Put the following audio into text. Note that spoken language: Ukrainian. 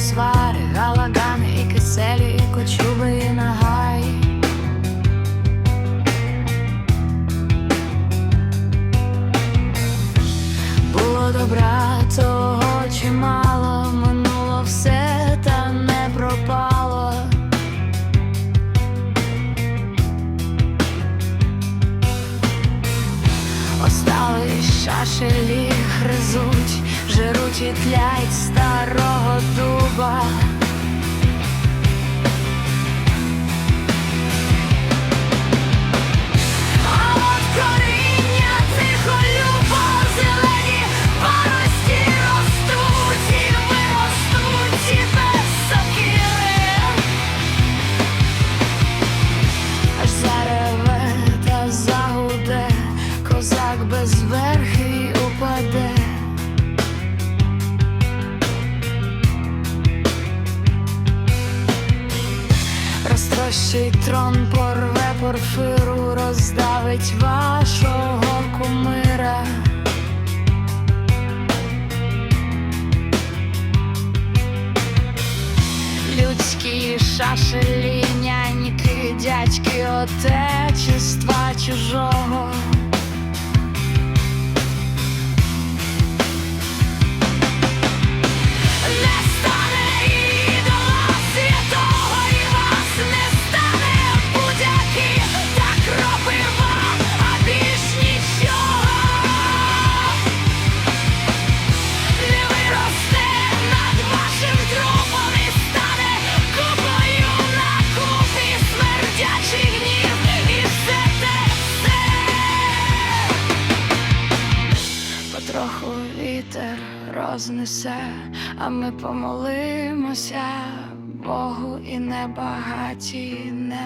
і свари, галагани, і киселі, і кочуби, і нагай. Було добра того чимало, минуло все та не пропало. Остали шашелі гризуть виростуть і без сокири. Аж зареве та загуде, козак без верхи упаде. Розтрощить трон, порве порфиру, роздавить вашого кумира. Людські шашелі, няньки, дядьки, отечества чужого. Потроху вітер рознесе, а ми помолимося Богу і небагаті, не.